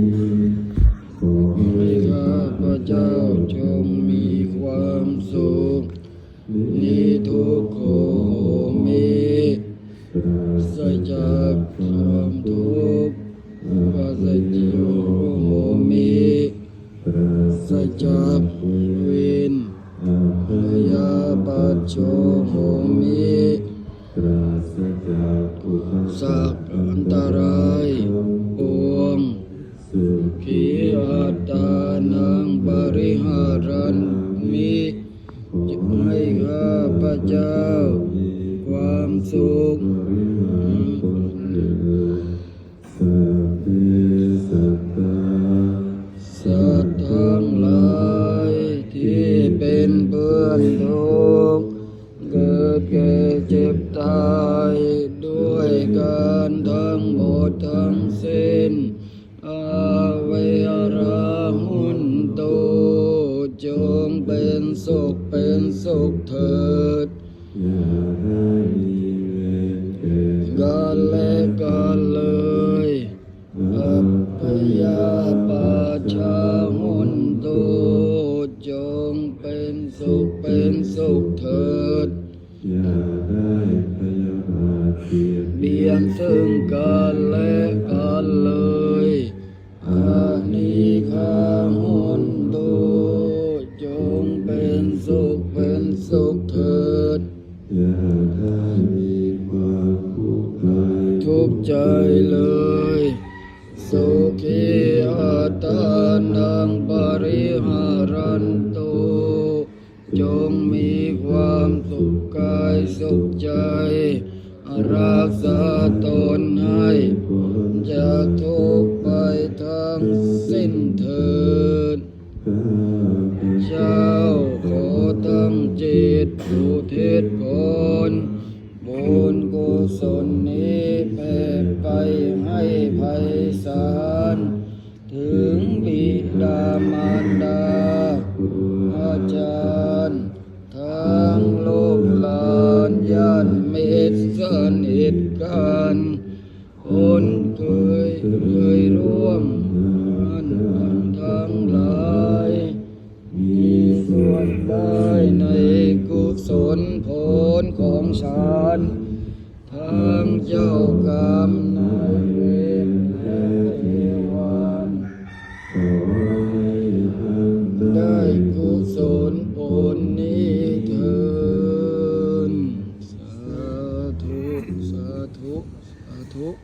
ขอให้ข้าพระเจ้าจงมีความสุขนิทุกโขมิปราศจากความทุกข์ปราศจากโหมิปราศจากเวรพยาปัจโชโหมิปราศจากอุปสรรคอันตราย มิให้ข้าพระเจ้า ความสุขสัพเพสัตตาสัตว์ทั้งหลายที่เป็นเพื่อนทุกข์เกิดแก่เจ็บตายด้วยการทั้งหมดทั้งสิ้นอาเวราหุนโตจงเป็น สุขเป็นสุขเถิดอย่าได้มีเวรแก่กันและกันเลยอัปปยาปาชาหุนโตจงเป็นสุขเป็นสุขเถิดอย่าได้พยาบาทเบียดเบียนซึ่งกันและกัน ทุกข์ใจเลยสุขีอัตานังปริหารันโตจงมีความสุขกายสุขใจ รักษาตนให้จากทุกไปทั้งสิ้นเถิดเจ้าขอตั้งจิตอุทิศผลบุญกุศล มารดา อาจารย์ ทั้งลกหลานญาติมิตรสนิทกันคนเคยเคยร่วมมันทั้งหลาย มีส่วนได้ในกุศลผลของฉันทางเจ้ากรรมนายเวร 어, 더